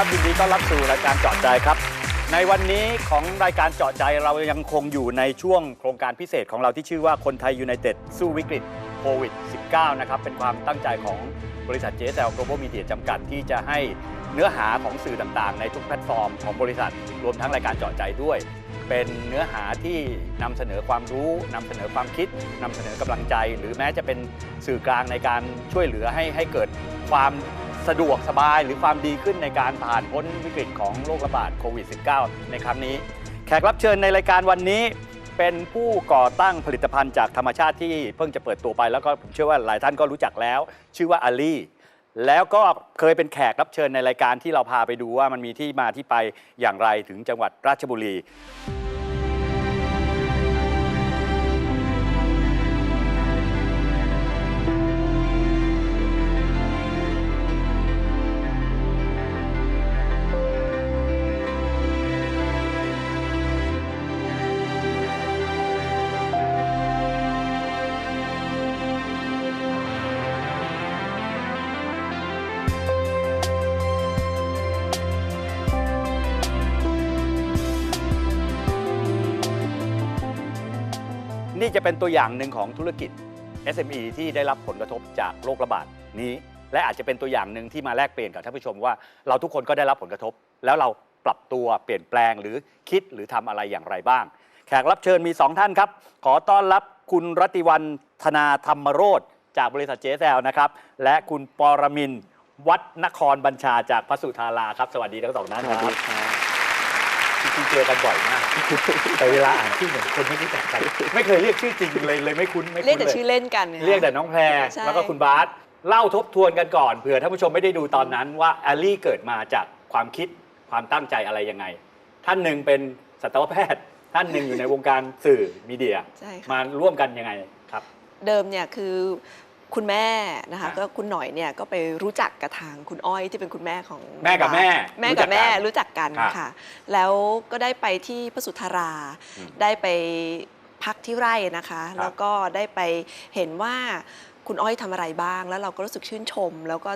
ครับยินดีต้อนรับสู่รายการเจาะใจครับ ในวันนี้ของรายการเจาะใจเรายังคงอยู่ในช่วงโครงการพิเศษของเราที่ชื่อว่าคนไทยยูไนเต็ดสู้วิกฤตโควิด -19 นะครับ เป็นความตั้งใจของบริษัทเจส l ล Global Media จำกัดที่จะให้เนื้อหาของสื่อต่างๆ ในทุกแพลตฟอร์มของบริษัท รวมทั้งรายการเจาะใจด้วย เป็นเนื้อหาที่นำเสนอความรู้นำเสนอความคิดนำเสนอกำลังใจ หรือแม้จะเป็นสื่อกลางในการช่วยเหลือให้ให้เกิดความ สะดวกสบายหรือความดีขึ้นในการผ่านพ้นวิกฤตของโรคระบาดโควิด -19 ในครั้งนี้ แขกรับเชิญในรายการวันนี้ เป็นผู้ก่อตั้งผลิตภัณฑ์จากธรรมชาติที่เพิ่งจะเปิดตัวไป แล้วก็ผมเชื่อว่าหลายท่านก็รู้จักแล้ว ชื่อว่าอาลีแล้วก็เคยเป็นแขกรับเชิญในรายการที่เราพาไปดูว่ามันมีที่มาที่ไปอย่างไรถึงจังหวัดราชบุรี จะเป็นตัวอย่างหนึ่งของธุรกิจ SME ที่ได้รับผลกระทบจากโรคระบาดนี้ และอาจจะเป็นตัวอย่างหนึ่งที่มาแลกเปลี่ยนกับท่านผู้ชมว่าเราทุกคนก็ได้รับผลกระทบ แล้วเราปรับตัวเปลี่ยนแปลงหรือคิดหรือทำอะไรอย่างไรบ้าง แขกรับเชิญมี 2 ท่านครับ ขอต้อนรับคุณรตติวันธนาธรรมโรธจากบริษัทเจสแลนะครับ และคุณปรมินวัดนครบัญชาจากพระสุธาราครับ สวัสดีทั้งสองท่านครับ จริงๆเจอกันบ่อยมากแต่เวลาอ่านชื่อเหมือนคนไม่รู้จักกันไม่เคยเรียกชื่อจริงเลยเลยไม่คุ้นไม่คุ้นเรียกแต่เลยชื่อเล่นกันไง เรียกแต่น้องแพรใช่ แล้วก็คุณบาสเล่าทบทวนกันก่อนเผื่อท่านผู้ชมไม่ได้ดูตอนนั้นว่าแอลลี่เกิดมาจากความคิดความตั้งใจอะไรยังไง ท่านหนึ่งเป็นสัตวแพทย์ ท่านหนึ่งอยู่ในวงการสื่อมีเดีย ใช่ค่ะ มาร่วมกันยังไงครับ เดิมเนี่ยคือ คุณแม่นะคะอะก็คุณหน่อยเนี่ยก็ไปรู้จักกับทางคุณอ้อยที่เป็นคุณแม่ของแม่กับแม่ แม่รู้จักักบแม่กันรู้จักกันครับค่ะ แล้วก็ได้ไปที่พระสุธาราอืมได้ไปพักที่ไร่นะคะครับแล้วก็ได้ไปเห็นว่าคุณอ้อยทำอะไรบ้าง แล้วเราก็รู้สึกชื่นชม แล้วก็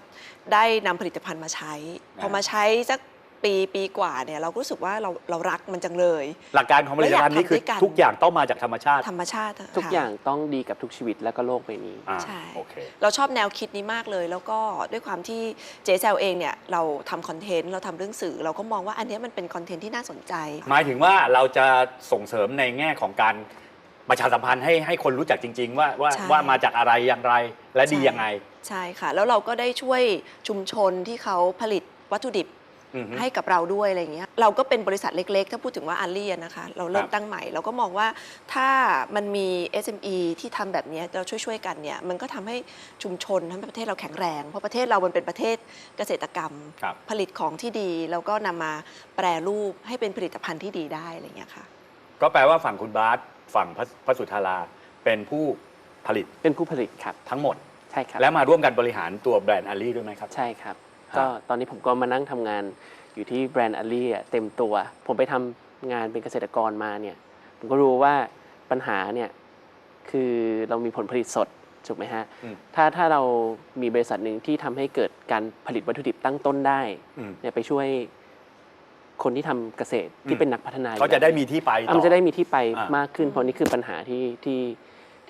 ได้นำผลิตภัณฑ์มาใช้ พอมาใช้สัก ปีปีกว่าเนี่ยเราก็รู้สึกว่าเราเรารักมันจังเลย หลักการของผลิตภัณฑ์นี้คือแล้วอยากทำด้วยกัน ทุกอย่างต้องมาจากธรรมชาติธรรมชาติทุกค่ะ อย่างต้องดีกับทุกชีวิตและก็โลกใบนี้ อ่าใช่ โอเค เราชอบแนวคิดนี้มากเลย แล้วก็ด้วยความที่เจแซลเองเนี่ยเราทำคอนเทนต์เราทำเรื่องสื่อ เราก็มองว่าอันเนี้ยมันเป็นคอนเทนต์ที่น่าสนใจ หมายถึงว่าเราจะส่งเสริมในแง่ของการประชาสัมพันธ์ให้ให้คนรู้จักจริง ๆ ว่าว่าใช่ ว่ามาจากอะไรอย่างไรและดีใช่ยังไง ใช่ค่ะ แล้วเราก็ได้ช่วยชุมชนที่เขาผลิตวัตถุดิบอือฮึ ให้กับเราด้วยอะไรอย่างเงี้ยเราก็เป็นบริษัทเล็ก ๆ ถ้าพูดถึงว่าอัลลี่นะคะเราเริ่คมรับตั้งใหม่เราก็มองว่าถ้ามันมี SME ที่ทำแบบเนี้ยเราช่วยๆกันเนี่ยมันก็ทำให้ชุมชนทำให้ประเทศเราแข็งแรง เพราะประเทศเรามันเป็นประเทศเกษตรกรรมครับผลิตของที่ดีแล้วก็นำมาแปรรูปให้เป็นผลิตภัณฑ์ที่ดีได้อะไรอย่างเงี้ยค่ะก็แปลว่าฝั่งคุณบาสฝั่งพระพระสุธาราเป็นผู้ผลิตเป็นผู้ผลิตครับทั้งหมดใช่ครับและมาร่วมกันบริหารตัวแบรนด์อาลีด้วยไหมครับ ใช่ครับฮะ ก็ตอนนี้ผมก็มานั่งทำงานอยู่ที่แบรนด์อลี่เต็มตัว ผมไปทำงานเป็นเกษตรกรมาเนี่ย ผมก็รู้ว่าปัญหาเนี่ยคือเรามีผลผลิตสดถูกไหมฮะ อืมถ้าถ้าเรามีบริษัทหนึ่งที่ทำให้เกิดการผลิตวัตถุดิบตั้งต้นได้อืม เนี่ยไปช่วยคนที่ทำเกษตรอืที่มเป็นนักพัฒนาอยู่เขาจะได้มีที่ไปอะต่มันจะได้มีที่ไปอ่าม มากขึ้น เพราะนี่คือปัญหาที่ที่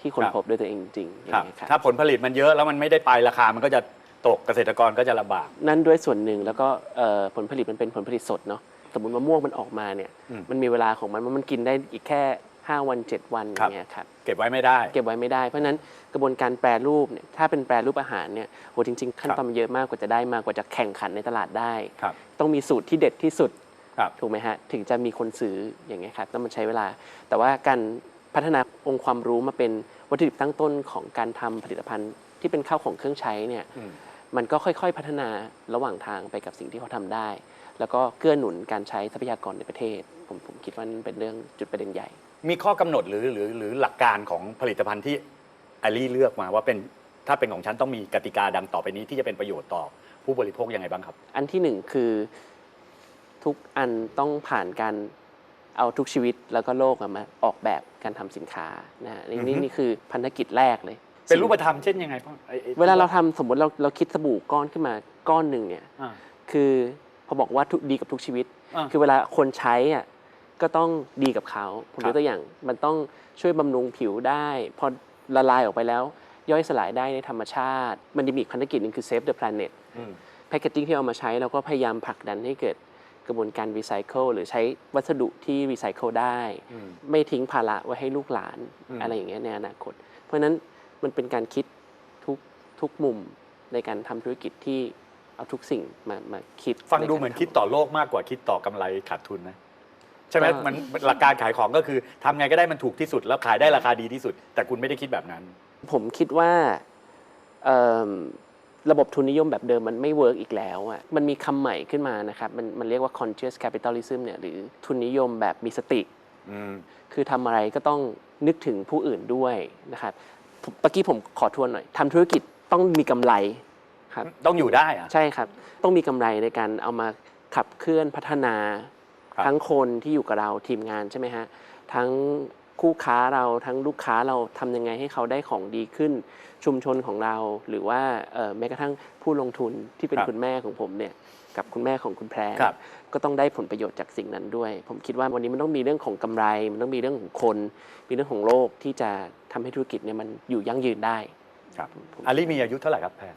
ที่คนครับพบด้วยตัวเองจริงๆอย่าครับงเงี้ยครับ ถ้าผลผลิตมันเยอะแล้วมันไม่ได้ไปราคามันก็จะ ตกเกษตรกรก็จะลำบาก นั่นด้วยส่วนหนึ่งแล้วก็เอ่อผลผลิตมันเป็นผลผลิตสดเนาะสมมติมะม่วงมันออกมาเนี่ย อืมมันมีเวลาของมันมันกินได้อีกแค่ 5 วัน 7 วันอครับ ย่างเงี้ยครับเก็บไว้ไม่ได้ เก็บไว้ไม่ได้เพราะฉะนั้นกระบวนการแปรรูปเนี่ยถ้าเป็นแปรรูปอาหารเนี่ยโหจริง ๆ ขั้นตอนมันเยอะมากกว่าจะได้มากกว่าจะแข่งขันในตลาดได้ ครับต้องมีสูตรที่เด็ดที่สุด ครับ ถูกไหมฮะ ถึงจะมีคนซื้ออย่างเงี้ยครับต้องมันใช้เวลา แต่ว่าการพัฒนาองค์ความรู้มาเป็นวัตถุดิบตั้งต้นของการทำผลิตภัณฑ์ที่เป็นข้าวของเครื่องใช้เนี่ยอืม มันก็ค่อยๆ พัฒนาระหว่างทางไปกับสิ่งที่เขาทำได้ แล้วก็เกื้อหนุนการใช้ทรัพยากรในประเทศ ผมผมคิดว่านั่นเป็นเรื่องจุดประเด็นใหญ่ มีข้อกำหนดหรือหรือหรือหลักการของผลิตภัณฑ์ที่อาลีเลือกมาว่าเป็นถ้าเป็นของฉันต้องมีกติกาดังต่อไปนี้ที่จะเป็นประโยชน์ต่อผู้บริโภคยังไงบ้างครับ อันที่หนึ่งคือทุกอันต้องผ่านการเอาทุกชีวิตแล้วก็โลกอะมาออกแบบการทำสินค้านะฮะนี่อือฮึนี่นี่คือพันธกิจแรกเลย เป็นรูปธรรมเช่นยังไงพ่อไอ้ไอ้เวลาเราทำสมมติเราเราคิดสบู่ก้อนขึ้นมาก้อนหนึ่งเนี่ยอ่า คือพเขาบอกว่าทุกดีกับทุกชีวิต อ่าคือเวลาคนใช้อะก็ต้องดีกับเขาผมครัยบ กตัวอย่างมันต้องช่วยบำรุงผิวได้ พอละลายออกไปแล้ว ย่อยสลายได้ในธรรมชาติ มันจะมีอีกภารกิจหนึงคือ save the planet อืม แพคเกจจิ้งที่เอามาใช้เราก็พยายามผลักดันให้เกิดกระบวนการรีไซเคิลหรือใช้วัสดุที่รีไซเคิลได้ อืมไม่ทิ้งภาระไว้ให้ลูกหลานอืม อะไรอย่างเงี้ยในอนาคต เพราะฉะนั้น มันเป็นการคิดทุกทุกมุมในการทำธุรกิจที่เอาทุกสิ่งมามาคิด ฟังดูใการเหมือนทำคิดต่อโลกมากกว่าคิดต่อกำไรขาดทุนนะใช่ไหมก็มันหลักการขายของก็คือทำไงก็ได้มันถูกที่สุด แล้วขายได้ราคาดีที่สุด แต่คุณไม่ได้คิดแบบนั้น ผมคิดว่าเอิ่มระบบทุนนิยมแบบเดิมมันไม่เวิร์กอีกแล้วอะ มันมีคำใหม่ขึ้นมานะครับ มันมันเรียกว่า conscious capitalism เนี่ยหรือทุนนิยมแบบมีสติอืมคือทำอะไรก็ต้องนึกถึงผู้อื่นด้วยนะครับผม เมื่อกี้ผมขอทวนหน่อยทำธุรกิจต้องมีกำไรครับต้องอยู่ได้อะ ใช่ครับ ต้องมีกำไรในการเอามาขับเคลื่อนพัฒนา ครับ ทั้งคนที่อยู่กับเราทีมงานใช่ไหมฮะทั้งคู่ค้าเราทั้งลูกค้าเราทำยังไงให้เขาได้ของดีขึ้น ชุมชนของเราหรือว่าเอ่อแม้กระทั่งผู้ลงทุนที่เป็นครับคุณแม่ของผมเนี่ยกับคุณแม่ของคุณแพรครับ ก็ต้องได้ผลประโยชน์จากสิ่งนั้นด้วย ผมคิดว่าวันนี้มันต้องมีเรื่องของกำไร มันต้องมีเรื่องของคน มีเรื่องของโลกที่จะ ทำให้ธุรกิจเนี่ยมันอยู่ยั่งยืนได้ครับอาลีมีอายุเท่าไหร่ครับแพร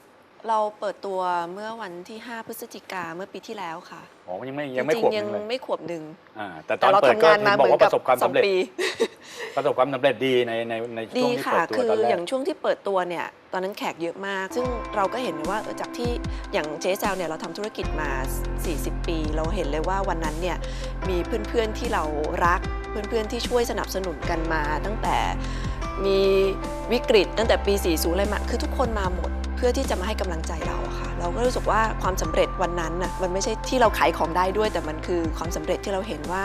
เราเปิดตัวเมื่อวันที่ 5 พฤศจิกาเมื่อปีที่แล้วค่ะอ๋อยังไม่ยังไม่จริขวบๆหยันึงเลยไม่ขวบหนึ่งอ่าแต่ตแต่อนเราเปิดทำก็งานเห็มานเหบอกมือนว่าปกับระสบความสอสำงเร็จปีประสบความสำเร็จดีในในในช่ดีวงที่ค่ะเปิดตัวคือตอนแรอกย่างช่วงที่เปิดตัวเนี่ยตอนนั้นแขกเยอะมาก ซึ่งเราก็เห็นว่าเออจากที่อย่างเจ๊แซวเนี่ยเราทำธุรกิจมา 40 ปี เราเห็นเลยว่าวันนั้นเนี่ยมีเพื่อนๆที่เรารักเพื่อนๆที่ช่วยสนับสนุนกันมาตั้งแต่ มีวิกฤตตั้งแต่ปี 40 อะไรมา คือทุกคนมาหมดเพื่อที่จะมาให้กำลังใจเราค่ะ เราก็รู้สึกว่าความสำเร็จวันนั้นน่ะมันไม่ใช่ที่เราขายของได้ด้วย แต่มันคือความสำเร็จที่เราเห็นว่า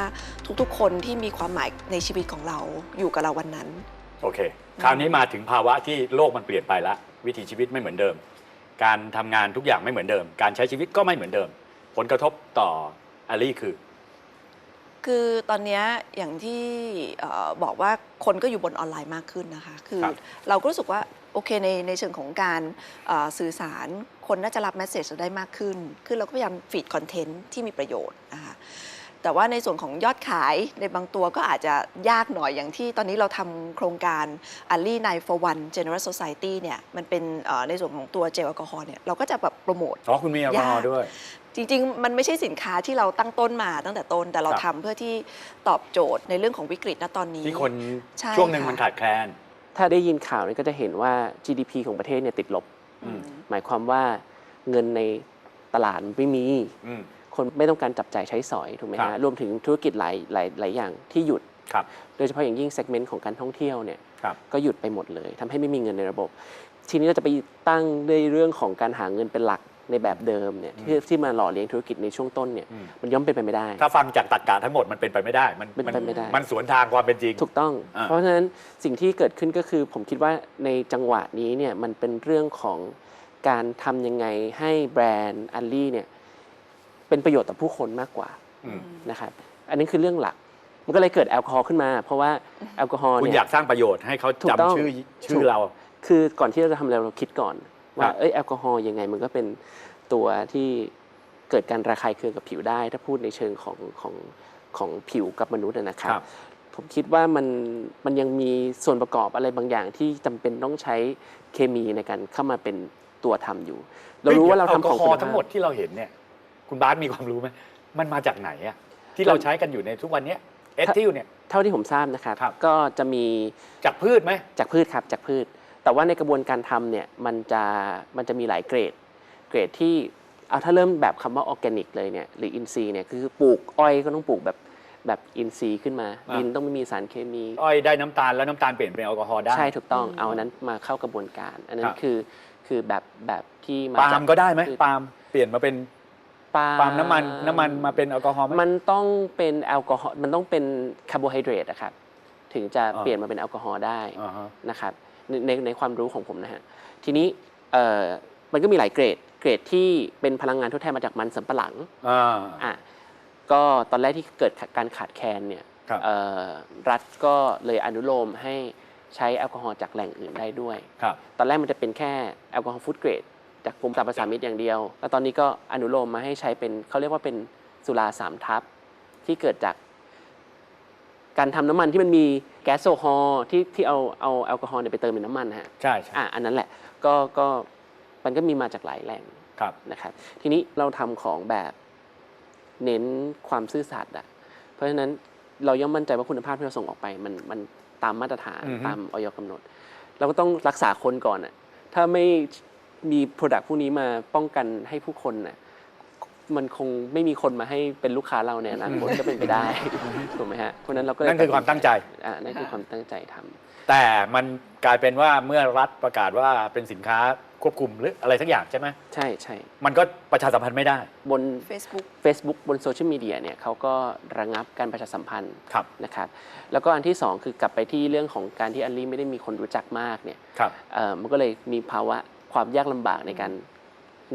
ทุกๆ คนที่มีความหมายในชีวิตของเราอยู่กับเราวันนั้น โอเค คราวนี้มาถึงภาวะที่โลกมันเปลี่ยนไปละวิถีชีวิตไม่เหมือนเดิม การทำงานทุกอย่างไม่เหมือนเดิม การใช้ชีวิตก็ไม่เหมือนเดิม ผลกระทบต่ออาลีคือ คือตอนเนี้ยอย่างที่เอ่อบอกว่าคนก็อยู่บนออนไลน์มากขึ้นนะคะ คือครับเราก็รู้สึกว่าโอเคในในเชิงของการเอ่อสื่อสารคนน่าจะรับแมสเซจเราได้มากขึ้น คือเราก็พยายามฟีดคอนเทนต์ที่มีประโยชน์นะคะแต่ว่าในส่วนของยอดขายในบางตัวก็อาจจะยากหน่อยอย่างที่ตอนนี้เราทำโครงการ a l l y n i for One General Society เนี่ยมันเป็นเอ่อในส่วนของตัวเจลแอลกอฮอล์เนี่ยเราก็จะแบบโปรโมทอ๋อคุณมีแอลกอฮอล์ยากด้วย จริงๆ มันไม่ใช่สินค้าที่เราตั้งต้นมาตั้งแต่ต้นแต่เราครับทำเพื่อที่ตอบโจทย์ในเรื่องของวิกฤตณตอนนี้ ที่คนใช่ช่วงหนึ่งค่ะ มันขาดแคลน ถ้าได้ยินข่าวเนี่ยก็จะเห็นว่า GDP ของประเทศเนี่ยติดลบ อืม หมายความว่าเงินในตลาดมันไม่มี อืม คนไม่ต้องการจับจ่ายใช้สอยถูกไหมครัฮะบ รวมถึงธุรกิจหลายหลายหลายอย่างที่หยุด ครับ โดยเฉพาะอย่างยิ่งเซกเมนต์ของการท่องเที่ยวเนี่ยครับ ก็หยุดไปหมดเลยทำให้ไม่มีเงินในระบบ ทีนี้เราจะไปตั้งในเรื่องของการหาเงินเป็นหลัก ในแบบเดิมเนี่ยที่ที่มาหล่อเลี้ยงธุรกิจในช่วงต้นเนี่ยอืมมันย่อมเป็นไปไม่ได้ ถ้าฟังจากตรรกะทั้งหมดมันเป็นไปไม่ได้ มันเป็นไปไม่ได้ มันสวนทางความเป็นจริง ถูกต้องอ่าเพราะฉะนั้นสิ่งที่เกิดขึ้นก็คือผมคิดว่าในจังหวะนี้เนี่ยมันเป็นเรื่องของการทำยังไงให้แบรนด์อัลลี่เนี่ยเป็นประโยชน์ต่อผู้คนมากกว่าอืมนะครับอันนี้คือเรื่องหลัก มันก็เลยเกิดแอลกอฮอล์ขึ้นมา เพราะว่าแอลกอฮอล์คุณเนี่อยยากสร้างประโยชน์ให้เขาถูกต้องจำชื่อชื่ถูอกเรา คือก่อนที่เราจะทำอะไรเราคิดก่อน ว่าครับเอ้ยแอลกอฮอล์ยังไงมันก็เป็นตัวที่เกิดการระคายเคืองกับผิวได้ ถ้าพูดในเชิงของของของผิวกับมนุษย์อะนะครับครับ ผมคิดว่ามันมันยังมีส่วนประกอบอะไรบางอย่างที่จำเป็นต้องใช้เคมีในการเข้ามาเป็นตัวทำอยู่ เรารู้ว่าเราทำของแอลกอฮอคุณล์ภาทั้งหมพดที่เราเห็นเนี่ย คุณบาสมีความรู้ไหมมันมาจากไหนอะที่เราใช้กันอยู่ในทุกวันเนี้เอทิลเนี่ยเท่าที่ผมทราบนะครับครับ ก็จะมีจากพืชไหมจากพืชครับจากพืช แต่ว่าในกระบวนการทำเนี่ยมันจะมันจะมีหลายเกรด เกรดที่เอาถ้าเริ่มแบบคำว่าออร์แกนิกเลยเนี่ยหรืออินทรีย์เนี่ยคือปลูกอ้อยก็ต้องปลูกแบบแบบอินทรีย์ขึ้นมาอ่าดินต้องไม่มีสารเคมี อ้อยได้น้ำตาลแล้วน้ำตาลเปลี่ยนเป็นแอลกอฮอล์ได้ ใช่ถูกต้องอืมเอาอันนั้นมาเข้ากระบวนการ อันนั้ครันบคือคือแบบแบบที่มาปาล์จากมก็ได้ไหมพืชปาล์มเปลี่ยนมาเป็นปาล์ปาล์มน้ำมันน้ำมันมาเป็นแอลกอฮอล์ไหมมันต้องเป็นแอลกอฮอล์มันต้องเป็นคาร์โบไฮเดรตอะครับถึงจะอ่าเปลี่ยนมาเป็นแอลกอฮอล์ได้อ่าฮะนะครับ ในในในความรู้ของผมนะฮะทีนี้เอ่อมันก็มีหลายเกรด เกรดที่เป็นพลังงานทดแทนมาจากมันสำปะหลังอ่าอะก็ตอนแรกที่เกิดการขาดแคลนเนี่ยครับเอ่อรัฐก็เลยอนุโลมให้ใช้แอลกอฮอล์จากแหล่งอื่นได้ด้วยครับตอนแรกมันจะเป็นแค่แอลกอฮอล์ฟู้ดเกรดจากกรมสรรพสามิตอย่างเดียว แล้วตอนนี้ก็อนุโลมมาให้ใช้เป็นเขาเรียกว่าเป็นสุราสามทับที่เกิดจาก การทำน้ำมันที่มันมีแก๊สโซฮอล์ที่ที่เอาเอาแอลกอฮอล์เนี่ยไปเติมในน้ำมันฮะใช่ใช่อะอันนั้นแหละก็ก็มันก็มีมาจากหลายแหล่งครับนะครับทีนี้เราทำของแบบเน้นความซื่อสัตย์อะเพราะฉะนั้นเราย่อมมั่นใจว่าคุณภาพที่เราส่งออกไป มันมันตามมาตรฐานอือฮึตามออยกำหนด เราก็ต้องรักษาคนก่อนอะถ้าไม่มี Product พวกนี้มาป้องกันให้ผู้คนน่ะ มันคงไม่มีคนมาให้เป็นลูกค้าเราในอนาคตก็เป็นไปได้ถูกไหมฮะเพราะฉะนั้นเราก็เลยนั่นคือความตั้งใจ อ่านั่นคือความตั้งใจทำ แต่มันกลายเป็นว่าเมื่อรัฐประกาศว่าเป็นสินค้าควบคุมหรืออะไรสักอย่างใช่ไหมใช่ใช่มันก็ประชาสัมพันธ์ไม่ได้ บน Facebook Facebook บนโซเชียลมีเดียเนี่ยเขาก็ระงับการประชาสัมพันธ์ครับ นะครับ แล้วก็อันที่2คือกลับไปที่เรื่องของการที่อัลลี่ไม่ได้มีคนรู้จักมากเนี่ยครับ เอ่อมันก็เลยมีภาวะความยากลำบากในการ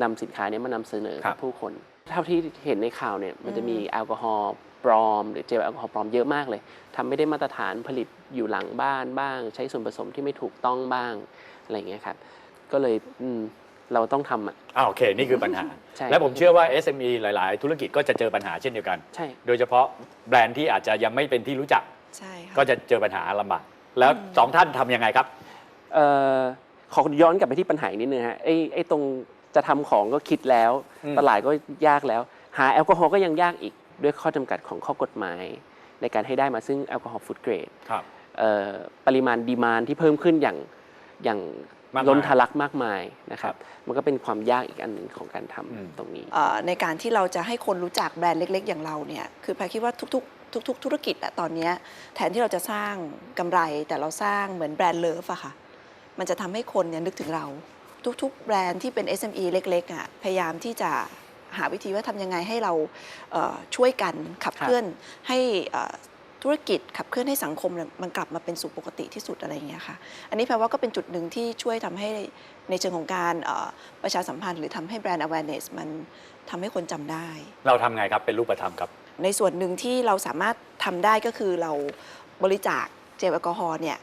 นำสินค้าเนี้มานำเสนอครักับบ ผู้คน เท่าที่เห็นในข่าวเนี่ยมันจะมีแอลกอฮอล์ปลอม หรือเจลแอลกอฮอล์ปลอมเยอะมากเลยทำไม่ได้มาตรฐานผลิตอยู่หลังบ้านบ้าง ใช้ส่วนผสมที่ไม่ถูกต้องบ้างอะไรอย่างเงี้ยครับก็เลยอืมเราต้องทำอะอ่าโอเค นี่คือปัญหาใช่และผมเชื่อว่า SME หลาย ๆ ธุรกิจก็จะเจอปัญหาเช่นเดียวกันใช่โดยเฉพาะแบรนด์ที่อาจจะยังไม่เป็นที่รู้จักใช่ค่ะก็จะเจอปัญหาลำบากแล้วสองท่านทำยังไงครับเอ่อขอย้อนกลับไปที่ปัญหาอีกนิดนึงฮะไอ้ไอ้ตรง จะทำของก็คิดแล้วอืมตลาดก็ยากแล้ว หาแอลกอฮอล์ก็ยังยากอีกด้วยข้อจำกัดของข้อกฎหมาย ในการให้ได้มาซึ่งแอลกอฮอล์ฟูดเกรดครับปริมาณดีมานที่เพิ่มขึ้นอย่างอย่างมากมายล้นทะลักมากมายนะครับ มันก็เป็นความยากอีกอันหนึ่งของการทำอืมตรงนี้เอ่อในการที่เราจะให้คนรู้จักแบรนด์เล็ก ๆ อย่างเราเนี่ย คือแพรคิดว่าทุกๆ ทุก ๆ ธุรกิจอะตอนเนี้ยแทนที่เราจะสร้างกำไรแต่เราสร้างเหมือนแบรนด์เลิฟอะค่ะ มันจะทำให้คนเนี่ยนึกถึงเรา ทุกๆ แบรนด์ที่เป็น SME เล็กๆอะพยายามที่จะหาวิธีว่าทำยังไงให้เราเอ่อช่วยกันขับเคลื่อนให้เอ่อธุรกิจขับเคลื่อนให้สังคมเนี่ยมันกลับมาเป็นสู่ปกติที่สุดอะไรอย่างเงี้ยค่ะ อันนี้แปลว่าก็เป็นจุดหนึ่งที่ช่วยทำให้ในเชิงของการเอ่อประชาสัมพันธ์ หรือทำให้แบรนด์ awareness มันทำให้คนจำได้ เราทำไงครับเป็นรูปธรรมครับ ในส่วนหนึ่งที่เราสามารถทำได้ก็คือเราบริจาคเจลแอลกอฮอล์เนี่ย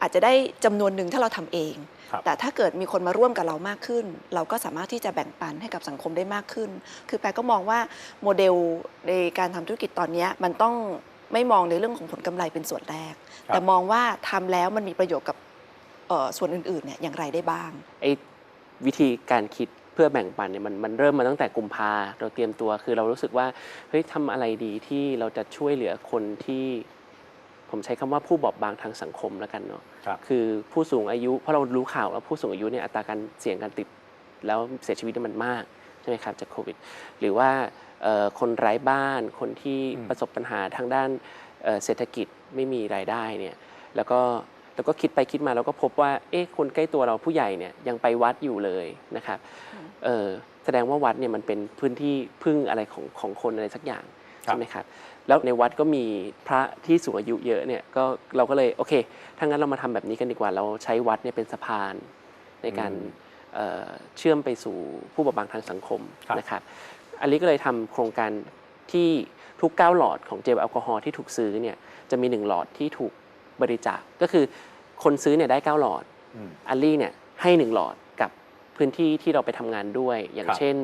อาจจะได้จำนวนหนึ่งถ้าเราทำเองครับ แต่ถ้าเกิดมีคนมาร่วมกับเรามากขึ้น เราก็สามารถที่จะแบ่งปันให้กับสังคมได้มากขึ้น คือแปลก็มองว่าโมเดลในการทำธุรกิจตอนเนี้ยมันต้องไม่มองในเรื่องของผลกำไรเป็นส่วนแรก แต่มองว่าทำแล้วมันมีประโยชน์กับเอ่อส่วนอื่นๆเนี่ยอย่างไรได้บ้างไอ้วิธีการคิดเพื่อแบ่งปันเนี่ยมันมันเริ่มมาตั้งแต่กุมภาเราเตรียมตัวคือเรารู้สึกว่าเฮ้ยทำอะไรดีที่เราจะช่วยเหลือคนที่ ผมใช้คำว่าผู้บอบบางทางสังคมแล้วกันเนาะครับคือผู้สูงอายุเพราะเรารู้ข่าวแล้วผู้สูงอายุเนี่ยอัตราการเสี่ยงการติดแล้วเสียชีวิตเนี่ยมันมากใช่ไหมครับจากโควิด หรือว่าเอ่อคนไร้บ้านคนที่อืมประสบปัญหาทางด้านเอ่อเศรษฐกิจไม่มีรายได้เนี่ยแล้วก็แล้วก็คิดไปคิดมาแล้วก็พบว่าเอ๊ะคนใกล้ตัวเราผู้ใหญ่เนี่ยยังไปวัดอยู่เลยนะครับเออแสดงว่าวัดเนี่ยมันเป็นพื้นที่พึ่งอะไรของของคนอะไรสักอย่างครับใช่ไหมครับ แล้วในวัดก็มีพระที่สูงอายุเยอะเนี่ยก็เราก็เลยโอเคถ้างั้นเรามาทำแบบนี้กันดีกว่า เราใช้วัดเนี่ยเป็นสะพานในการเอ่อเชื่อมไปสู่ผู้บอบบางทางสังคมครับนะครับอันนี้ก็เลยทำโครงการที่ทุก 9 หลอดของเจลแอลกอฮอล์ที่ถูกซื้อเนี่ยจะมี 1 หลอดที่ถูกบริจาคก็คือคนซื้อเนี่ยได้ 9 หลอดอืมอัลลี่เนี่ยให้ 1 หลอดกับพื้นที่ที่เราไปทำงานด้วย อย่างครับเช่น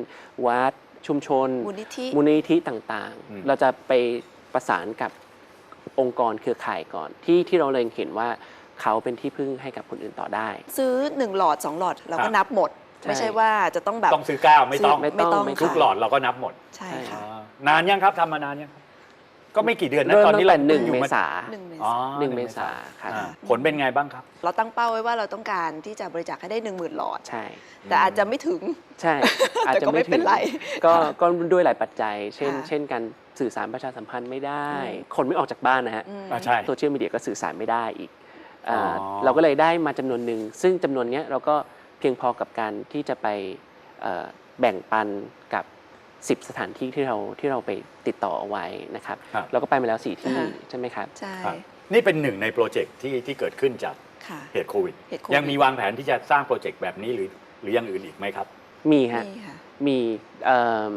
วัด ชุมชน มูลนิธิ มูลนิธิต่างอืม ๆ เราจะไปประสานกับองค์กรเครือข่ายก่อน ที่ที่เราเล็งเห็นว่าเขาเป็นที่พึ่งให้กับคนอื่นต่อได้ ซื้อ 1 หลอด 2 หลอดเราคก็รับนับหมด ใช่ ไม่ใช่ว่าจะต้องแบบ ต้องซื้อเก้าไม่ต้องไม่ไม่ต้องไม่ทุกค่ะหลอดเราก็นับหมดใช่ค่ะ อ่านานยังครับทำมานานยังครับ ก็ไม่กี่เดือนนะเริ่มตอนตั้นี้งเราแต่หนึ่งอยู่เมษาหนึ่งเมอ๋อษาหนึ่งเมษาครับอ่าผลเป็นไงบ้างครับ เราตั้งเป้าไว้ว่าเราต้องการที่จะบริจาคให้ได้ 1 0,000 หลอด ใช่ แต่อาจจะไม่ถึง ใช่ อาจแต่จะก็ไม่ไม่เป็นถึงไรก็ก็ด้วยหลายปัจจัย เช่น ค่ะ เช่นการสื่อสารประชาสัมพันธ์ไม่ได้อืมคนไม่ออกจากบ้านนะฮะอืม อ่าใช่ โซเชียลมีเดียก็สื่อสารไม่ได้อีกอ่าอ๋อ เราก็เลยได้มาจำนวนหนึ่ง ซึ่งจำนวนเนี้ยเราก็เพียงพอกับการที่จะไปเอ่อแบ่งปันกับ 10 สถานที่ที่เราที่เราไปติดต่อเอาไว้นะครับครับ เราก็ไปมาแล้ว4ที่ค่ะใช่ไหมครับใช่ครับนี่เป็นหนึ่งในโปรเจกต์ที่ที่เกิดขึ้นจากค่ะ เหตุโควิด เหตุโควิด ยังมีวางแผนที่จะสร้างโปรเจกต์แบบนี้หรือหรืออย่างอื่นอีกไหมครับ มีฮะ นี่ค่ะ มีเอิ่ม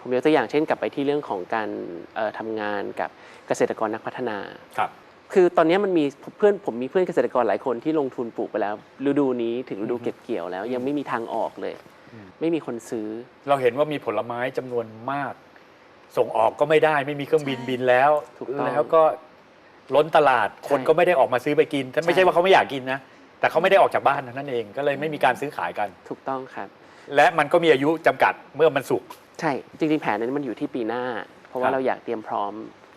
ผมยกตัวอย่างเช่นกลับไปที่เรื่องของการเอ่อทำงานกับเกษตรกรนักพัฒนา ครับ คือตอนนี้มันมีเพื่อนผมมีเพื่อนเกษตรกรหลายคนที่ลงทุนปลูกไปแล้ว ฤดูนี้ถึงฤดูเก็บเกี่ยวแล้ว ยังไม่มีทางออกเลยอืม ไม่มีคนซื้อ เราเห็นว่ามีผลไม้จำนวนมาก ส่งออกก็ไม่ได้ไม่มีเครื่องบินใช่บินแล้วถูกต้องแล้วก็ล้นตลาดคนใช่ก็ไม่ได้ออกมาซื้อไปกินท่านไม่ใช่ใช่ว่าเขาไม่อยากกินนะแต่เขาไม่ได้ออกจากบ้านนั่นเอง ก็เลยไม่มีการซื้อขายกัน ถูกต้องครับ และมันก็มีอายุจำกัดเมื่อมันสุกใช่ จริงๆแผนนั้นมันอยู่ที่ปีหน้า เพราะคว่ารับเราอยากเตรียมพร้อม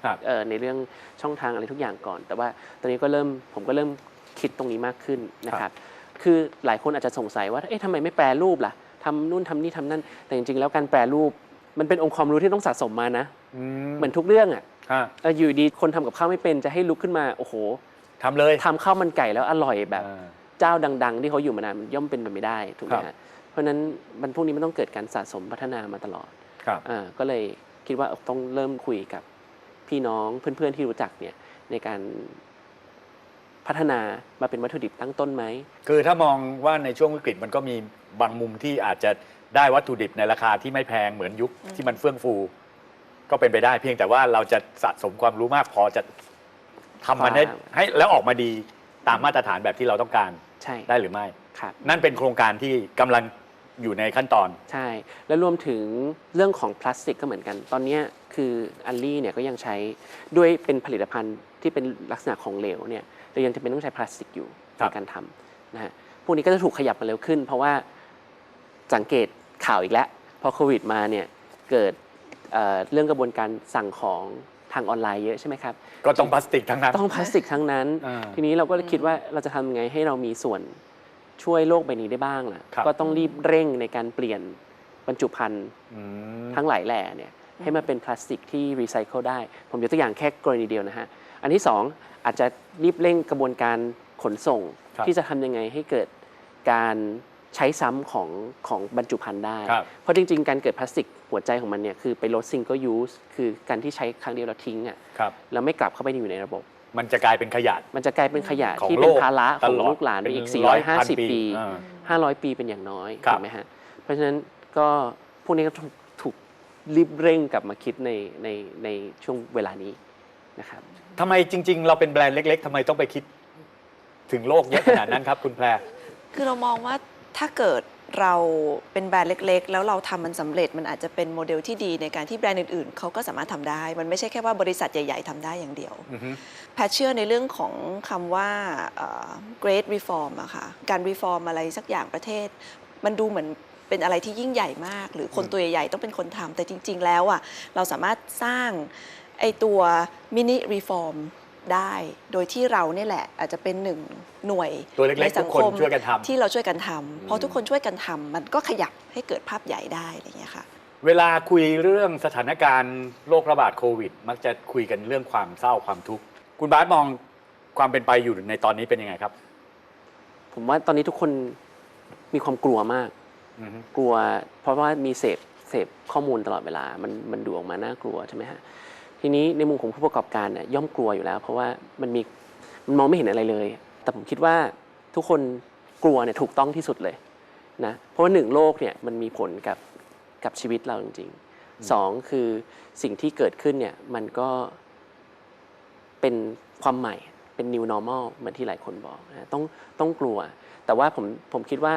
ครับเอ่อในเรื่องช่องทางอะไรทุกอย่างก่อน แต่ว่าตอนนี้ก็เริ่มผมก็เริ่มคิดตรงนี้มากขึ้นนะครับ คือหลายคนอาจจะสงสัยว่าเอ๊ะทำไมไม่แปรรูปล่ะ ทำนู่นทำนี่ทำนั่น แต่จริงๆแล้วการแปรรูปมันเป็นองค์ความรู้ที่ต้องสะสมมานะ เหมือนทุกเรื่องอะอะเอออยู่ดีคนทำกับข้าวไม่เป็นจะให้ลุกขึ้นมาโอ้โหทำเลยทำข้าวมันไก่แล้วอร่อยแบบอ่าเจ้าดัง ๆ ที่เขาอยู่มานานมันย่อมเป็นไปไม่ได้ถูกไหมครัฮะบเพราะฉะนั้นมันพวกนี้มันต้องเกิดการสะสมพัฒนามาตลอดครับอ่าก็เลยคิดว่าต้องเริ่มคุยกับพี่น้องเพื่อนๆที่รู้จักเนี่ยในการ พัฒนามาเป็นวัตถุดิบตั้งต้นไหม คือถ้ามองว่าในช่วงวิกฤตมันก็มีบางมุมที่อาจจะได้วัตถุดิบในราคาที่ไม่แพงเหมือนยุคที่มันเฟื่องฟู ก็เป็นไปได้เพียงแต่ว่าเราจะสะสมความรู้มากพอจะทำมันให้ครับให้แล้วออกมาดีตามมาตรฐานแบบที่เราต้องการใช่ได้หรือไม่ครับนั่นเป็นโครงการที่กำลังอยู่ในขั้นตอน ใช่ แล้วรวมถึงเรื่องของพลาสติกก็เหมือนกัน ตอนเนี้ยคืออัลลี่เนี่ยก็ยังใช้ด้วยเป็นผลิตภัณฑ์ที่เป็นลักษณะของเหลวเนี่ย เรายังจะเป็นต้องใช้พลาสติกอยู่ครัในบการทำนะฮะพวกนี้ก็จะถูกขยับมาเร็วขึ้น เพราะว่าสังเกตข่าวอีกแล้ว พอโควิดมาเนี่ยเกิดเอ่อเรื่องกระบวนการสั่งของทางออนไลน์เยอะใช่ไหมครับ ก็ต้องพลาสติกทั้งนั้น ต้องพลาสติกทั้งนั้นอ่าทีนี้เราก็เลยคิดว่าเราจะทำยังไงให้เรามีส่วนช่วยโลกใบนี้ได้บ้างล่ะครับก็ต้องรีบเร่งในการเปลี่ยนบรรจุภัณฑ์อืมทั้งหลายแหล่เนี่ยให้มันเป็นพลาสติกที่รีไซเคิลได้ ผมยกตัวอย่างแค่กรณีเดียวนะฮะ อันที่สองอาจจะรีบเร่งกระบวนการขนส่งครับที่จะทำยังไงให้เกิดการใช้ซ้ำของของบรรจุภัณฑ์ได้ครับเพราะจริง ๆ การเกิดพลาสติกหัวใจของมันเนี่ยคือไปลดซิงเกิลยูสคือการที่ใช้ครั้งเดียวแล้วทิ้งอะครับแล้วไม่กลับเข้าไปอยู่ในระบบ มันจะกลายเป็นขยะ มันจะกลายเป็นขยะของที่เป็นโลกภาระขตองลอดลูกหลานไปอีกเป็นร้อยพันปี450 ปีอ่า500 ปีเป็นอย่างน้อยครับถูกไหมฮะเพราะฉะนั้นก็พวกนี้ก็ถูกถูกรีบเร่งกลับมาคิดในในในช่วงเวลานี้ นะครับทำไมจริง ๆ เราเป็นแบรนด์เล็ก ๆทำไมต้องไปคิดถึงโลกเยอะขนาดนั้นครับ คุณแพร คือเรามองว่าถ้าเกิดเราเป็นแบรนด์เล็ก ๆ แล้วเราทำมันสำเร็จมันอาจจะเป็นโมเดลที่ดีในการที่แบรนด์อื่นๆเขาก็สามารถทำได้ มันไม่ใช่แค่ว่าบริษัทใหญ่ ๆทำได้อย่างเดียวอือฮึแพทเชื่อในเรื่องของคำว่าเอ่อ great reform อะค่ะการ reform อะไรสักอย่างประเทศ มันดูเหมือนเป็นอะไรที่ยิ่งใหญ่มาก หรือคนตัวใหญ่ๆต้องเป็นคนทำแต่จริง ๆ แล้วอะเราสามารถสร้าง ไอตัว mini reform ได้โดยที่เราเนี่ยแหละอาจจะเป็นหนึ่งหน่วยตัวเล็กๆในสังทุกคนช่วยกันทำที่เราช่วยกันทำเพราะทุกคนช่วยกันทำมันก็ขยับให้เกิดภาพใหญ่ได้อะไรอย่างเงี้ยค่ะ เวลาคุยเรื่องสถานการณ์โรคระบาดโควิด มักจะคุยกันเรื่องความเศร้าความทุกข์คุณบาสมองความเป็นไปอยู่ในตอนนี้เป็นยังไงครับ ผมว่าตอนนี้ทุกคนมีความกลัวมากอือฮึกลัว เพราะว่ามีเสพเสพข้อมูลตลอดเวลามันมันดูออกมาน่ากลัวใช่ไหมฮะ ทีนี้ในมุมของผู้ประกอบการเนี่ยย่อมกลัวอยู่แล้ว เพราะว่ามันมีมันมองไม่เห็นอะไรเลย แต่ผมคิดว่าทุกคนกลัวเนี่ยถูกต้องที่สุดเลยนะเพราะว่าหนึ่งโลกเนี่ยมันมีผลกับกับชีวิตเราจริงๆสองคือสิ่งที่เกิดขึ้นเนี่ยมันก็เป็นความใหม่เป็น new normal เหมือนที่หลายคนบอกนะต้องต้องกลัว แต่ว่าผมผมคิดว่า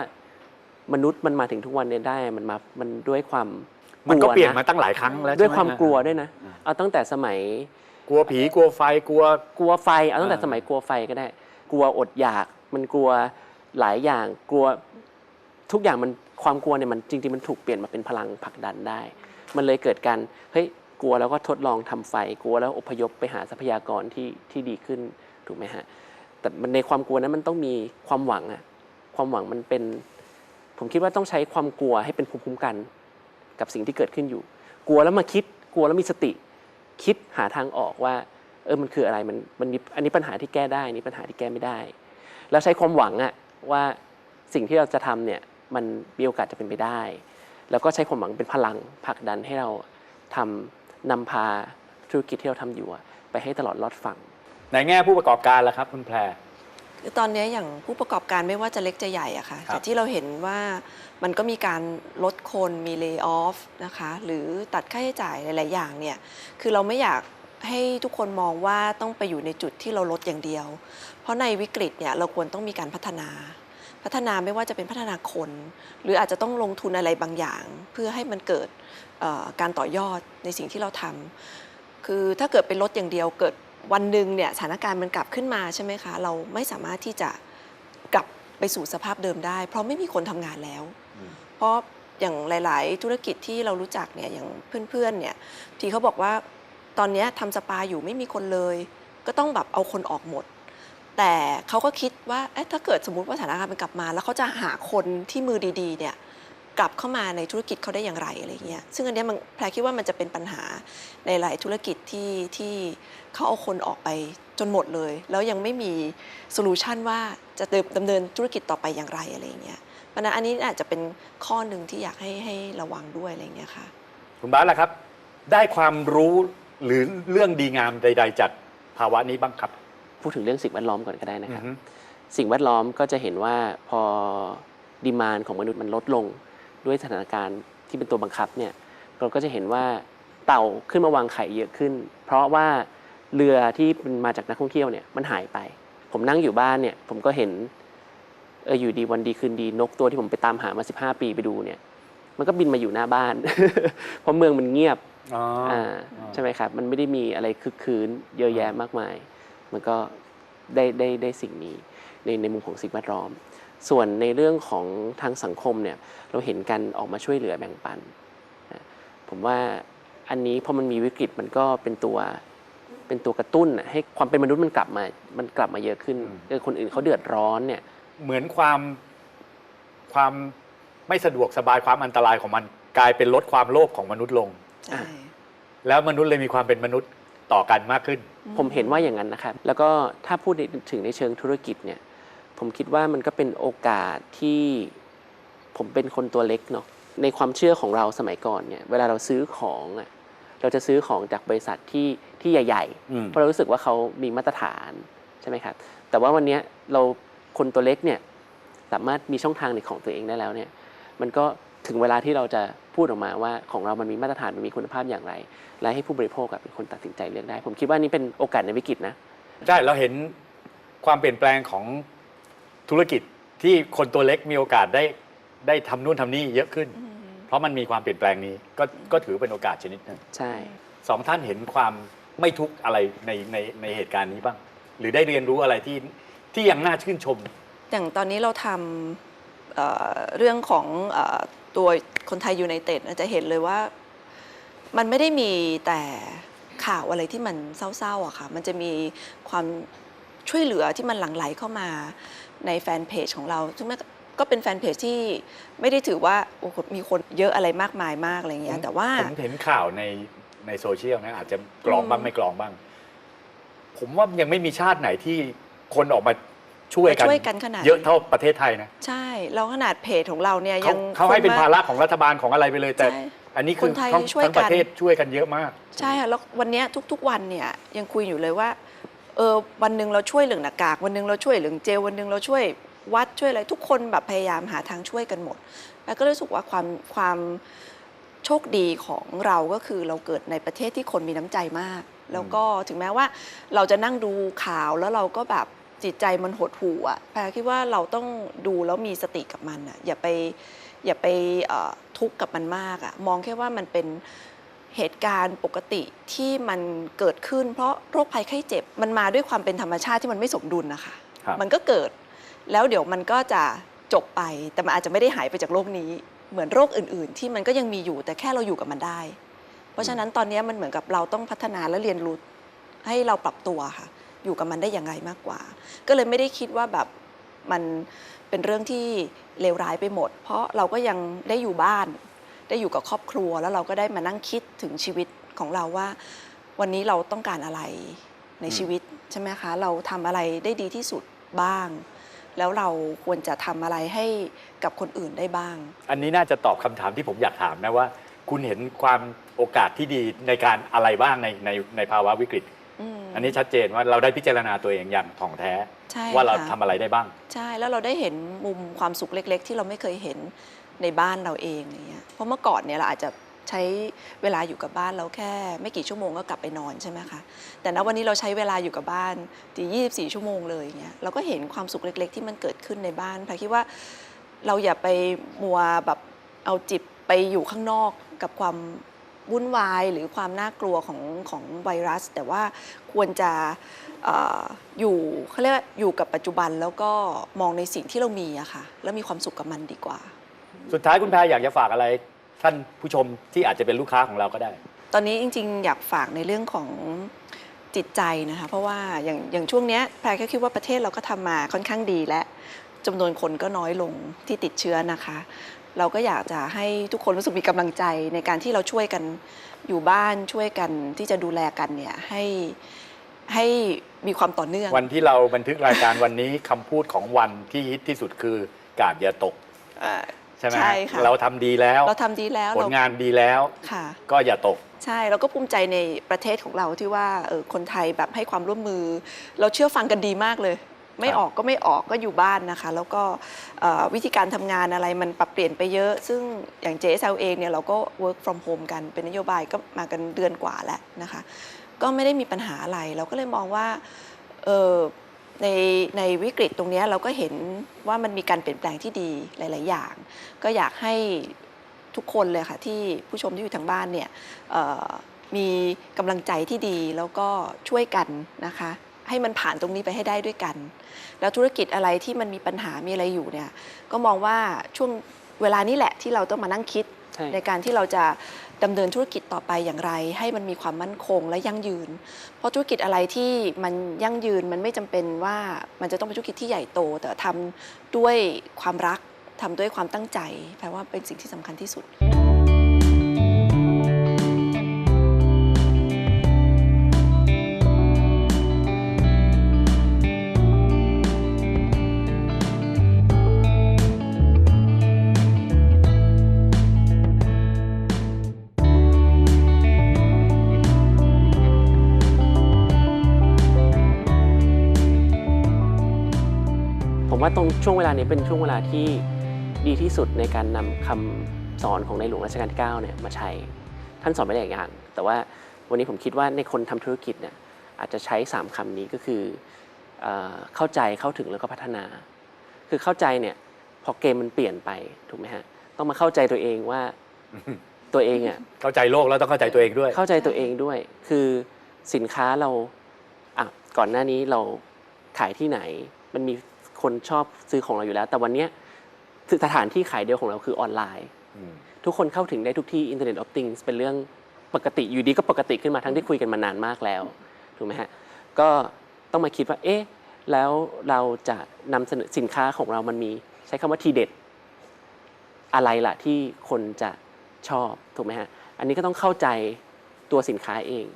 มนุษย์มันมาถึงทุกวันเนี้ได้มันมามันด้วยความ มันก็ลัวะเปลี่ยนมาตั้งหลายครั้งแล้วด้วยใช่ไหความกลัวด้วยนะอืมเอาตั้งแต่สมัย กลัวผีกลัวไฟกลัวกลัวไฟเอาตั้งแต่อ่าสมัยกลัวไฟก็ได้ กลัวอดอยาก มันกลัวหลายอย่างกลัวทุกอย่างมันความกลัวเนี่ยมันจริงๆมันถูกเปลี่ยนมาเป็นพลังผลักดันได้ มันเลยเกิดการเฮ้ยกลัวแล้วก็ทดลองทำไฟ กลัวแล้วอพยพไปหาทรัพยากรที่ที่ดีขึ้นถูกไหมฮะแต่มันในความกลัวนั้นมันต้องมีความหวังอะความหวังมันเป็น ผมคิดว่าต้องใช้ความกลัวให้เป็นภูมิคุ้มกัน กับสิ่งที่เกิดขึ้นอยู่ กลัวแล้วมาคิดกลัวแล้วมีสติ คิดหาทางออกว่าเออมันคืออะไรมันมันมีอันนี้ปัญหาที่แก้ได้อนี้ปัญหาที่แก้ไม่ได้ แล้วใช้ความหวังอะว่าสิ่งที่เราจะทำเนี่ยมันมีโอกาสจะเป็นไปได้ แล้วก็ใช้ความหวังเป็นพลังผลักดันให้เราทำนำพาธุรกิจที่เราทำอยู่อะไปให้ตลอดรอดฝั่ง ในแง่ผู้ประกอบการล่ะครับ คุณแพร คือตอนนี้อย่างผู้ประกอบการไม่ว่าจะเล็กจะใหญ่อะค่ะครับจากที่เราเห็นว่ามันก็มีการลดคนมี lay off นะคะหรือตัดค่าใช้จ่ายหลาย ๆ อย่างเนี่ยคือเราไม่อยากให้ทุกคนมองว่าต้องไปอยู่ในจุดที่เราลดอย่างเดียว เพราะในวิกฤตเนี่ยเราควรต้องมีการพัฒนา พัฒนาไม่ว่าจะเป็นพัฒนาคน หรืออาจจะต้องลงทุนอะไรบางอย่าง เพื่อให้มันเกิดเอ่อการต่อยอดในสิ่งที่เราทำคือถ้าเกิดเป็นลดอย่างเดียวเกิด วันหนึ่งเนี่ยสถานการณ์มันกลับขึ้นมาใช่ไหมคะ เราไม่สามารถที่จะกลับไปสู่สภาพเดิมได้ เพราะไม่มีคนทำงานแล้ว เพราะอย่างหลาย ๆ ธุรกิจที่เรารู้จักเนี่ยอย่างเพื่อน ๆ เนี่ยทีเขาบอกว่าตอนเนี้ยทำสปาอยู่ไม่มีคนเลย ก็ต้องแบบเอาคนออกหมด แต่เขาก็คิดว่าเอ๊ะถ้าเกิดสมมติว่าสถานการณ์มันกลับมา แล้วเขาจะหาคนที่มือดี ๆ เนี่ย กลับเข้ามาในธุรกิจเขาได้อย่างไรอะไรเงี้ยซึ่งอันเนี้ยมันแพรคิดว่ามันจะเป็นปัญหาในหลายธุรกิจที่ที่เขาเอาคนออกไปจนหมดเลย แล้วยังไม่มีโซลูชันว่าจะดำเนินธุรกิจต่อไปอย่างไรอะไรเงี้ยเพราะฉะนั้นอันนี้อาจจะเป็นข้อหนึ่งที่อยากให้ให้ระวังด้วยอะไรอย่างเงี้ยค่ะคุณบาสล่ะครับ ได้ความรู้หรือเรื่องดีงามใด ๆ จากภาวะนี้บ้างครับ พูดถึงเรื่องสิ่งแวดล้อมก่อนก็ได้นะครับอือฮึสิ่งแวดล้อมก็จะเห็นว่าพอดีมานของมนุษย์มันลดลง ด้วยสถานการณ์ที่เป็นตัวบังคับเนี่ยเราก็จะเห็นว่าเต่าขึ้นมาวางไข่เยอะขึ้น เพราะว่าเรือที่มันมาจากนักท่องเที่ยวเนี่ยมันหายไป ผมนั่งอยู่บ้านเนี่ยผมก็เห็นเอออยู่ดีวันดีคืนดีนกตัวที่ผมไปตามหามา 15 ปีไปดูเนี่ยมันก็บินมาอยู่หน้าบ้าน เพราะเมืองมันเงียบอ๋อออ่าใช่ไหมครับ มันไม่ได้มีอะไรคึกคืนเยอะแยะมากมาย มันก็ได้ได้ได้สิ่งนี้ในในมุมของสิ่งแวดล้อม ส่วนในเรื่องของทางสังคมเนี่ยเราเห็นกันออกมาช่วยเหลือแบ่งปันนะผมว่าอันนี้พอมันมีวิกฤตมันก็เป็นตัวเป็นตัวกระตุ้นน่ะให้ความเป็นมนุษย์มันกลับมา มันกลับมาเยอะขึ้นอืมคือคนอื่นเขาเดือดร้อนเนี่ยเหมือนความความไม่สะดวกสบายความอันตรายของมันกลายเป็นลดความโลภของมนุษย์ลง ใช่ แล้วมนุษย์เลยมีความเป็นมนุษย์ต่อกันมากขึ้น ผมเห็นว่าอย่างนั้นนะครับ แล้วก็ถ้าพูดถึงในเชิงธุรกิจเนี่ย ผมคิดว่ามันก็เป็นโอกาสที่ผมเป็นคนตัวเล็กเนาะในความเชื่อของเราสมัยก่อนเนี่ยเวลาเราซื้อของอะเราจะซื้อของจากบริษัทที่ที่ใหญ่อืมๆเพราะเรารู้สึกว่าเขามีมาตรฐานใช่ไหมครับแต่ว่าวันเนี้ยเราคนตัวเล็กเนี่ยสามารถมีช่องทางในของตัวเองได้แล้วเนี่ยมันก็ถึงเวลาที่เราจะพูดออกมาว่าของเรามันมีมาตรฐานมันมีคุณภาพอย่างไร และให้ผู้บริโภคอะเป็นคนตัดสินใจเลือกได้ ผมคิดว่านี่เป็นโอกาสในวิกฤตนะใช่เราเห็นความเปลี่ยนแปลงของ ธุรกิจที่คนตัวเล็กมีโอกาสได้ได้ทำนู่นทำนี่เยอะขึ้น เพราะมันมีความเปลี่ยนแปลงนี้ก็ก็ถือเป็นโอกาสชนิดหนึงใช่ สองท่านเห็นความไม่ทุกข์อะไรในในในเหตุการณ์นี้บ้าง หรือได้เรียนรู้อะไรที่ที่ยังน่าชื่นชม อย่างตอนนี้เราทำเอ่อเรื่องของเออตัวคนไทยยูไนเต็ดจะเห็นเลยว่า มันไม่ได้มีแต่ข่าวอะไรที่มันเศร้าๆอะค่ะ มันจะมีความช่วยเหลือที่มันหลั่งไหลเข้ามา ในแฟนเพจของเรา ซึ่งแม้ก็เป็นแฟนเพจที่ไม่ได้ถือว่าโอ้โหมีคนเยอะอะไรมากมายมากอะไรเงี้ยแต่ว่าผมเห็นข่าวในในโซเชียลนะอาจจะกรองบ้างไม่กรองบ้าง ผมว่ายังไม่มีชาติไหนที่คนออกมาช่วยกันช่วยกันขนาดเยอะเท่าประเทศไทยนะใช่เราขนาดเพจของเราเนี่ยเขายังเขาให้เป็นคมภาระของรัฐบาลของอะไรไปเลยแต่ใช่อันนี้คคือนไทยทั้งช่วยทั้งกันประเทศช่วยกันเยอะมาก ใช่ค่ะแล้ววันเนี้ยทุกๆวันเนี่ยยังคุยอยู่เลยว่า เออวันหนึ่งเราช่วยเหลืองหน้ากาก วันหนึ่งเราช่วยเหลืองเจลวันหนึ่งเราช่วยวัดช่วยอะไรทุกคนแบบพยายามหาทางช่วยกันหมด แล้วก็รู้สึกว่าความความโชคดีของเราก็คือเราเกิดในประเทศที่คนมีน้ำใจมาก แล้วก็ถึงแม้ว่าเราจะนั่งดูข่าวแล้วเราก็แบบจิตใจมันหดหู่อะแพรคิดว่าเราต้องดูแล้วมีสติกับมันอะอย่าไปอย่าไปทุกข์กับมันมากอะมองแค่ว่ามันเป็น เหตุการณ์ปกติที่มันเกิดขึ้น เพราะโรคภัยไข้เจ็บมันมาด้วยความเป็นธรรมชาติที่มันไม่สมดุลนะคะครับมันก็เกิด แล้วเดี๋ยวมันก็จะจบไป แต่มันอาจจะไม่ได้หายไปจากโลกนี้เหมือนโรคอื่น ๆ ที่มันก็ยังมีอยู่แต่แค่เราอยู่กับมันได้ เพราะฉะนั้นตอนนี้มันเหมือนกับเราต้องพัฒนาและเรียนรู้ให้เราปรับตัวค่ะ อยู่กับมันได้อย่างไรมากกว่า ก็เลยไม่ได้คิดว่าแบบมันเป็นเรื่องที่เลวร้ายไปหมด เพราะเราก็ยังได้อยู่บ้าน ได้อยู่กับครอบครัว แล้วเราก็ได้มานั่งคิดถึงชีวิตของเราว่า วันนี้เราต้องการอะไรในชีวิตใช่ไหมคะ เราทำอะไรได้ดีที่สุดบ้าง แล้วเราควรจะทำอะไรให้กับคนอื่นได้บ้าง อันนี้น่าจะตอบคำถามที่ผมอยากถามนะว่า คุณเห็นความโอกาสที่ดีในการอะไรบ้างในในในภาวะวิกฤตอืมอันนี้ชัดเจนว่าเราได้พิจารณาตัวเองอย่างถ่องแท้ใช่ว่าเราค่ะทำอะไรได้บ้าง ใช่แล้วเราได้เห็นมุมความสุขเล็ก ๆ ที่เราไม่เคยเห็น ในบ้านเราเองอะไรเงี้ยเพราะเมื่อก่อนเนี่ยเราอาจจะใช้เวลาอยู่กับบ้านเราแค่ไม่กี่ชั่วโมงก็กลับไปนอนใช่ไหมคะแต่ณวันนี้เราใช้เวลาอยู่กับบ้านตี24 ชั่วโมงเลยอย่างเงี้ยเราก็เห็นความสุขเล็ก ๆ ที่มันเกิดขึ้นในบ้านแพรคิดว่าเราอย่าไปมัวแบบเอาจิตไปอยู่ข้างนอกกับความวุ่นวายหรือความน่ากลัวของของไวรัส แต่ว่าควรจะอออยู่เขาเรียกว่าอยู่กับปัจจุบันแล้วก็มองในสิ่งที่เรามีอะค่ะแล้วมีความสุขกับมันดีกว่า สุดท้ายคุณแพรอยากจะฝากอะไร ท่านผู้ชมที่อาจจะเป็นลูกค้าของเราก็ได้ ตอนนี้จริง ๆ อยากฝากในเรื่องของจิตใจนะคะ เพราะว่าอย่างอย่างช่วงเนี้ยแพรก็คิดว่าประเทศเราก็ทำมาค่อนข้างดีและจำนวนคนก็น้อยลงที่ติดเชื้อนะคะ เราก็อยากจะให้ทุกคนรู้สึกมีกำลังใจในการที่เราช่วยกันอยู่บ้านช่วยกันที่จะดูแลกันเนี่ยให้ให้มีความต่อเนื่อง วันที่เราบันทึกรายการวันนี้คำพูดของวันที่ฮิตที่สุดคือกาดอย่าตก เอ่อ ใช่ไหมใช่ค่ะ เราทำดีแล้วเราทำดีแล้วผลเรางานดีแล้วค่ะ ก็อย่าตก ใช่เราก็ภูมิใจในประเทศของเราที่ว่าเออคนไทยแบบให้ความร่วมมือ เราเชื่อฟังกันดีมากเลย ไม่ครับออกก็ไม่ออกก็อยู่บ้านนะคะ แล้วก็เอ่อวิธีการทำงานอะไรมันปรับเปลี่ยนไปเยอะ ซึ่งอย่าง JSL เองเนี่ยเราก็ work from home กันเป็นนโยบายก็มากันเดือนกว่าแล้วนะคะ ก็ไม่ได้มีปัญหาอะไร เราก็เลยมองว่าเออ ในในวิกฤตตรงนี้เราก็เห็นว่ามันมีการเปลี่ยนแปลงที่ดีหลาย ๆ อย่าง ก็อยากให้ทุกคนเลยค่ะที่ผู้ชมที่อยู่ทางบ้านเนี่ยมีกำลังใจที่ดีแล้วก็ช่วยกันนะคะ ให้มันผ่านตรงนี้ไปให้ได้ด้วยกัน แล้วธุรกิจอะไรที่มันมีปัญหามีอะไรอยู่เนี่ยก็มองว่าช่วงเวลานี้แหละที่เราต้องมานั่งคิด ใในการที่เราจะดำเนินธุรกิจต่อไปอย่างไร ให้มันมีความมั่นคงและยั่งยืน เพราะธุรกิจอะไรที่มันยั่งยืนมันไม่จำเป็นว่ามันจะต้องเป็นธุรกิจที่ใหญ่โต แต่ทำด้วยความรักทำด้วยความตั้งใจ แปลว่าเป็นสิ่งที่สำคัญที่สุด ว่าตรงช่วงเวลานี้เป็นช่วงเวลาที่ดีที่สุดในการนำคำสอนของในหลวงรัชกาลที่9เนี่ยมาใช้ ท่านสอนไปหลายอย่าง แต่ว่าวันนี้ผมคิดว่าในคนทำธุรกิจเนี่ยอาจจะใช้ 3คำนี้ก็คือเอ่อเข้าใจเข้าถึงแล้วก็พัฒนา คือเข้าใจเนี่ยพอเกมมันเปลี่ยนไปถูกไหมฮะต้องมาเข้าใจตัวเองว่าตัวเองอะเข้าใจโลกแล้วต้องเข้าใจตัวเองด้วย เข้าใจตัวเองด้วย คือสินค้าเราอะก่อนหน้านี้เราขายที่ไหน มันมี คนชอบซื้อของเราอยู่แล้ว แต่วันเนี้ยสถานที่ขายเดียวของเราคือออนไลน์อืมทุกคนเข้าถึงได้ทุกที่ Internet of Things เป็นเรื่องปกติอยู่ดีก็ปกติขึ้นมาทั้งที่คุยกันมานานมากแล้วถูกไหมฮะก็ต้องมาคิดว่าเอ๊ะแล้วเราจะนำเสนอสินค้าของเรามันมี ใช้คำว่าทีเด็ด อะไรล่ะที่คนจะชอบถูกไหมฮะอันนี้ก็ต้องเข้าใจตัวสินค้าเอง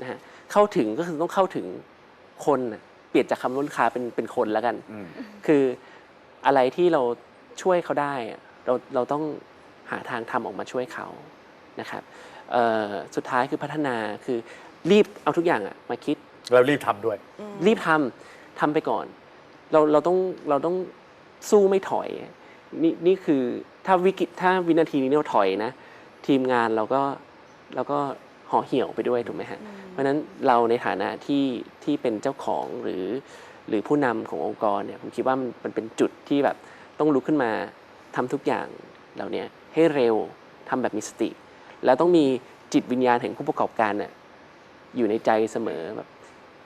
นะฮะเข้าถึงก็คือต้องเข้าถึงคนน่ะ เปลี่ยนจากคำว่าลูกค้าเป็นเป็นคนแล้วกันอืมคืออะไรที่เราช่วยเขาได้อะเราเราต้องหาทางทำออกมาช่วยเขานะครับเอ่อสุดท้ายคือพัฒนาคือรีบเอาทุกอย่างอะมาคิดเรารีบทำด้วย รีบทำทำไปก่อน เราเราต้องเราต้องสู้ไม่ถอยนี่นี่คือถ้าวิกฤตถ้าวินาทีนี้เราถอยนะ ทีมงานเราก็เราก็ ห่อเหี่ยวไปด้วยถูกไหมฮะเพราะฉะนั้นเราในฐานะที่ที่เป็นเจ้าของหรือหรือผู้นำขององค์กรเนี่ยผมคิดว่ามันมันเป็นจุดที่แบบต้องลุกขึ้นมาทำทุกอย่างเหล่านี้ให้เร็วทำแบบมีสติ แล้วต้องมีจิตวิญญาณแห่งผู้ประกอบการเนี่ยอยู่ในใจเสมอแบบ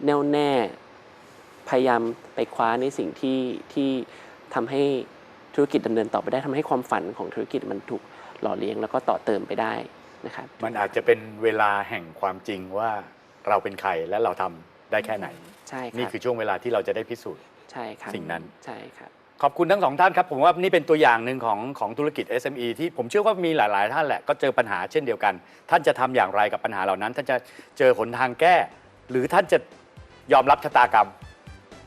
แน่วแน่ พยายามไปคว้าในสิ่งที่ที่ทำให้ธุรกิจดำเนินต่อไปได้ทำให้ความฝันของธุรกิจมันถูกหล่อเลี้ยงแล้วก็ต่อเติมไปได้ นะครับมันอาจจะเป็นเวลาแห่งความจริงว่าเราเป็นใครและเราทำได้แค่ไหน ใช่ครับนี่คือช่วงเวลาที่เราจะได้พิสูจน์ใช่ครับสิ่งนั้นใช่ครับขอบคุณทั้งสองท่านครับ ผมว่านี่เป็นตัวอย่างหนึ่งของของธุรกิจ SME ที่ผมเชื่อว่ามีหลาย ๆ ท่านแหละก็เจอปัญหาเช่นเดียวกัน ท่านจะทำอย่างไรกับปัญหาเหล่านั้น ท่านจะเจอหนทางแก้ หรือท่านจะยอมรับชะตากรรม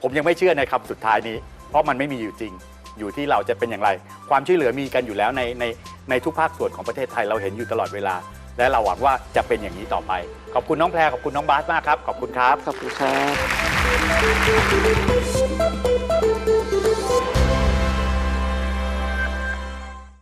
ผมยังไม่เชื่อในคำสุดท้ายนี้ เพราะมันไม่มีอยู่จริง อยู่ที่เราจะเป็นอย่างไร ความช่วยเหลือมีกันอยู่แล้วในในในทุกภาคส่วนของประเทศไทยเราเห็นอยู่ตลอดเวลา และเราหวังว่าจะเป็นอย่างนี้ต่อไป ขอบคุณน้องแพรขอบคุณน้องบาสมากครับขอบคุณครับ ขอบคุณครับ